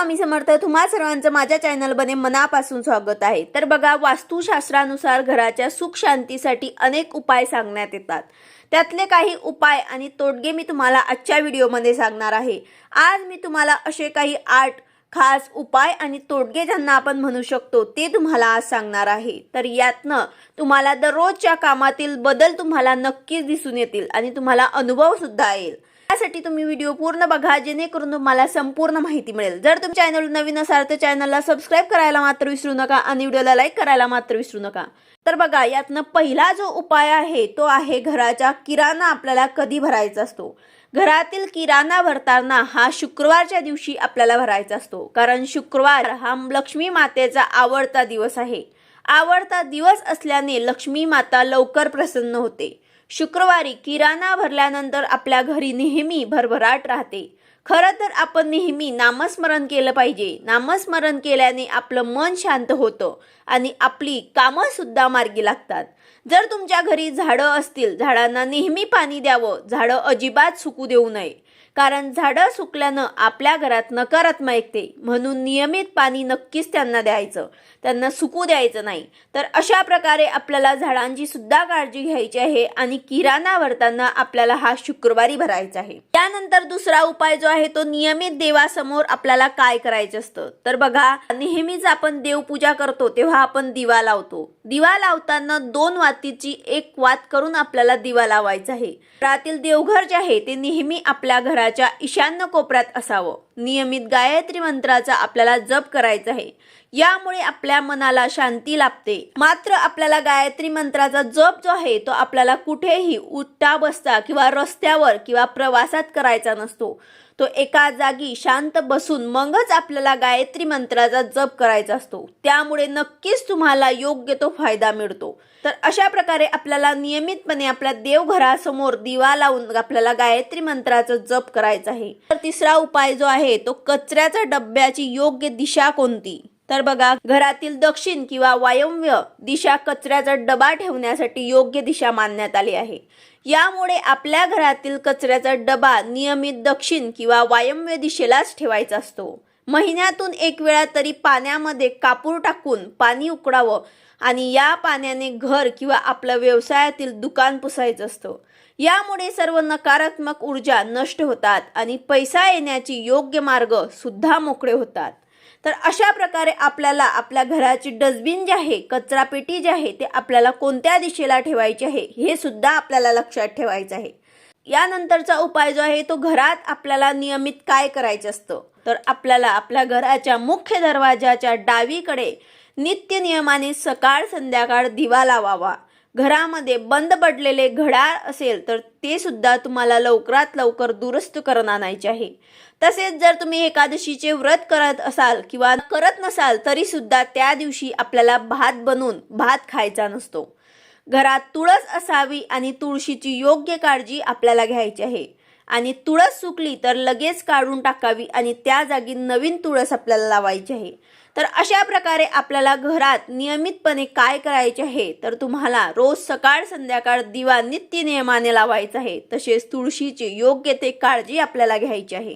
स्वामी समर्थ तुम्हा सर्वांचं माझ्या चॅनलमध्ये मनापासून स्वागत आहे. तर बघा वास्तुशास्त्रानुसार घराच्या सुख शांतीसाठी अनेक उपाय सांगण्यात येतात. त्यातले काही उपाय आणि तोडगे मी तुम्हाला आजच्या व्हिडिओमध्ये सांगणार आहे. आज मी तुम्हाला असे काही आठ खास उपाय आणि तोडगे ज्यांना आपण म्हणू शकतो ते तुम्हाला आज सांगणार आहे. तर यातनं तुम्हाला दररोजच्या कामातील बदल तुम्हाला नक्कीच दिसून येतील आणि तुम्हाला अनुभव सुद्धा येईल. त्यासाठी तुम्ही व्हिडिओ पूर्ण बघा जेणेकरून तुम्हाला संपूर्ण माहिती मिळेल. जर तुम्ही चॅनल नवीन असाल तर चॅनलला सबस्क्राईब करायला मात्र विसरू नका आणि व्हिडिओला लाईक करायला मात्र विसरू नका. तर बघा यातनं पहिला जो उपाय आहे तो आहे घराच्या किराणा आपल्याला कधी भरायचा असतो? घरातील किराणा भरताना हा शुक्रवारच्या दिवशी आपल्याला भरायचा असतो. कारण शुक्रवार हा लक्ष्मी मातेचा आवडता दिवस आहे. आवडता दिवस असल्याने लक्ष्मी माता लवकर प्रसन्न होते. शुक्रवारी किराणा भरल्यानंतर आपल्या घरी नेहमी भरभराट राहते. खरं तर आपण नेहमी नामस्मरण केलं पाहिजे. नामस्मरण केल्याने आपलं मन शांत होतं आणि आपली कामंसुद्धा मार्गी लागतात. जर तुमच्या घरी झाडं असतील झाडांना नेहमी पाणी द्यावं. झाडं अजिबात सुकू देऊ नये. कारण झाडं सुकल्यानं आपल्या घरात नकारात्मक ऐकते. म्हणून नियमित पाणी नक्कीच त्यांना द्यायचं. त्यांना सुकू द्यायचं नाही. तर अशा प्रकारे आपल्याला झाडांची सुद्धा काळजी घ्यायची आहे आणि किराणा भरताना आपल्याला हा शुक्रवारी भरायचा आहे. त्यानंतर दुसरा उपाय जो आहे तो नियमित देवासमोर आपल्याला काय करायचं असतं? तर बघा नेहमीच आपण देवपूजा करतो तेव्हा आपण दिवा लावतो. दिवा लावताना दोन वातीची एक वात करून आपल्याला दिवा लावायचा आहे. घरातील देवघर जे आहे ते नेहमी आपल्या घराच्या ईशान्य कोपऱ्यात असावं. नियमित गायत्री मंत्राचा आपल्याला जप करायचा आहे. यामुळे आपल्या मनाला शांती लाभते. मात्र आपल्याला गायत्री मंत्राचा जप जो आहे तो आपल्याला कुठेही उठता बसता किंवा रस्त्यावर किंवा प्रवासात करायचा नसतो. तो एका जागी शांत बसून मगच आपल्याला गायत्री मंत्राचा जप करायचा असतो. त्यामुळे नक्कीच तुम्हाला योग्य तो फायदा मिळतो. तर अशा प्रकारे आपल्याला नियमितपणे आपल्या देवघरासमोर दिवा लावून आपल्याला गायत्री मंत्राचा जप करायचा आहे. तर तिसरा उपाय जो आहे तो कचऱ्याच्या डब्याची योग्य दिशा कोणती? तर बघा घरातील दक्षिण किंवा वायव्य दिशा कचऱ्याचा डबा ठेवण्यासाठी योग्य दिशा मानण्यात आली आहे. यामुळे आपल्या घरातील कचऱ्याचा डबा नियमित दक्षिण किंवा वायव्य दिशेलाच ठेवायचा असतो. महिन्यातून एक वेळा तरी पाण्यामध्ये कापूर टाकून पाणी उकडावं आणि या पाण्याने घर किंवा आपलं व्यवसायातील दुकान पुसायचं असतं. यामुळे सर्व नकारात्मक ऊर्जा नष्ट होतात आणि पैसा येण्याची योग्य मार्ग सुद्धा मोकळे होतात. तर अशा प्रकारे आपल्याला आपल्या घराची डस्टबिन जे आहे कचरापेटी जी आहे ते आपल्याला कोणत्या दिशेला ठेवायची आहे हे सुद्धा आपल्याला लक्षात ठेवायचं आहे. यानंतरचा उपाय जो आहे तो घरात आपल्याला नियमित काय करायचं असतं? तर आपल्याला आपल्या घराच्या मुख्य दरवाजाच्या डावीकडे नित्य नियमाने सकाळ संध्याकाळ दिवा लावावा. घरामध्ये बंद पडलेले घड्याळ असेल तर ते सुद्धा तुम्हाला लवकरात लवकर दुरुस्त करून आणायचे आहे. तसेच जर तुम्ही एकादशीचे व्रत करत असाल किंवा करत नसाल तरी सुद्धा त्या दिवशी आपल्याला भात बनवून भात खायचा नसतो. घरात तुळस असावी आणि तुळशीची योग्य काळजी आपल्याला घ्यायची आहे. आणि तुळस सुकली तर लगेच काढून टाकावी आणि त्या जागी नवीन तुळस आपल्याला लावायची आहे. तर अशा प्रकारे आपल्याला घरात नियमितपणे काय करायचे आहे तर तुम्हाला रोज सकाळ संध्याकाळ दिवा नित्य नियमाने लावायचा आहे. तसेच तुळशीची योग्य ते काळजी आपल्याला घ्यायची आहे.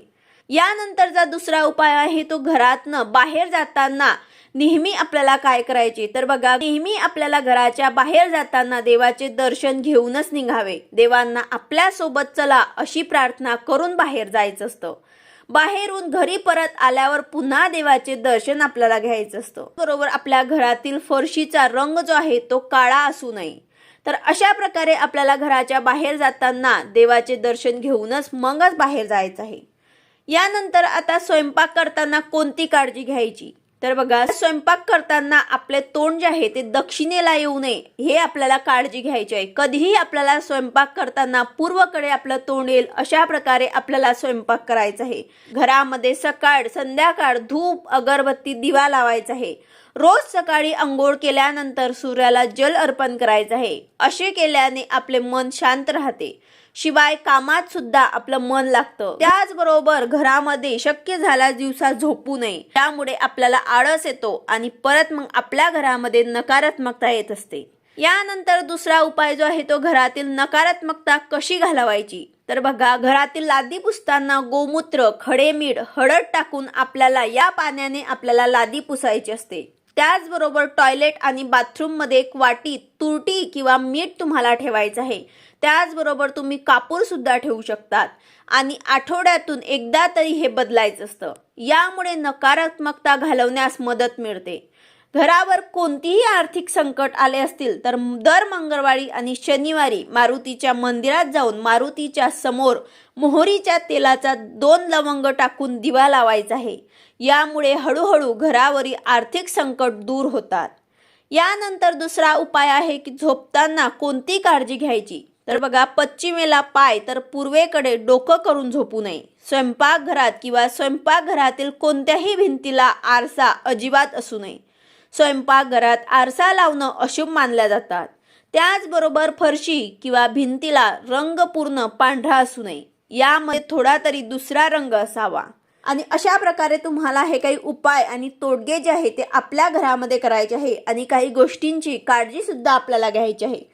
यानंतरचा दुसरा उपाय आहे तो घरातनं बाहेर जाताना नेहमी आपल्याला काय करायचे? तर बघा नेहमी आपल्याला घराच्या बाहेर जाताना देवाचे दर्शन घेऊनच निघावे. देवांना आपल्यासोबत चला अशी प्रार्थना करून बाहेर जायचं असतं. बाहेरून घरी परत आल्यावर पुन्हा देवाचे दर्शन आपल्याला घ्यायचं असतं. बरोबर आपल्या घरातील फरशीचा रंग जो आहे तो काळा असू नये. तर अशा प्रकारे आपल्याला घराच्या बाहेर जाताना देवाचे दर्शन घेऊनच मगच बाहेर जायचं आहे. यानंतर आता स्वयंपाक करताना कोणती काळजी घ्यायची? तर बघा स्वयंपाक करताना आपले तोंड जे आहे ते दक्षिणेला येऊ नये हे आपल्याला काळजी घ्यायची आहे. कधीही आपल्याला स्वयंपाक करताना पूर्वकडे आपलं तोंड येईल अशा प्रकारे आपल्याला स्वयंपाक करायचा आहे. घरामध्ये सकाळ संध्याकाळ धूप अगरबत्ती दिवा लावायचा आहे. रोज सकाळी अंघोळ केल्यानंतर सूर्याला जल अर्पण करायचं आहे. असे केल्याने आपले मन शांत राहते. शिवाय कामात सुद्धा आपलं मन लागतं. त्याचबरोबर घरामध्ये शक्य झाला दिवसा झोपू नये. त्यामुळे आपल्याला आळस येतो आणि परत मग आपल्या घरामध्ये नकारात्मकता येत असते. यानंतर दुसरा उपाय जो आहे तो घरातील नकारात्मकता कशी घालवायची? तर बघा घरातील लादी पुसताना गोमूत्र खडे मीठ हळद टाकून आपल्याला या पाण्याने आपल्याला लादी पुसायची असते. त्याचबरोबर टॉयलेट आणि बाथरूममध्ये एक वाटी तुरटी किंवा मीठ तुम्हाला ठेवायचं आहे. त्याचबरोबर तुम्ही कापूरसुद्धा ठेवू शकतात. आणि आठवड्यातून एकदा तरी हे बदलायचं असतं. यामुळे नकारात्मकता घालवण्यास मदत मिळते. घरावर कोणतीही आर्थिक संकट आले असतील तर दर मंगळवारी आणि शनिवारी मारुतीच्या मंदिरात जाऊन मारुतीच्या समोर मोहरीच्या तेलाचा दोन लवंग टाकून दिवा लावायचा आहे. यामुळे हळूहळू घरावरील आर्थिक संकट दूर होतात. यानंतर दुसरा उपाय आहे की झोपताना कोणती काळजी घ्यायची? तर बघा पश्चिमेला पाय तर पूर्वेकडे डोकं करून झोपू नये. स्वयंपाकघरात किंवा स्वयंपाकघरातील कोणत्याही भिंतीला आरसा अजिबात असू नये. स्वयंपाकघरात आरसा लावणं अशुभ मानल्या जातात. त्याचबरोबर फरशी किंवा भिंतीला रंग पूर्ण पांढरा असू नये. यामध्ये थोडा तरी दुसरा रंग असावा. आणि अशा प्रकारे तुम्हाला हे काही उपाय आणि तोडगे जे आहे ते आपल्या घरामध्ये करायचे आहे आणि काही गोष्टींची काळजीसुद्धा आपल्याला घ्यायची आहे.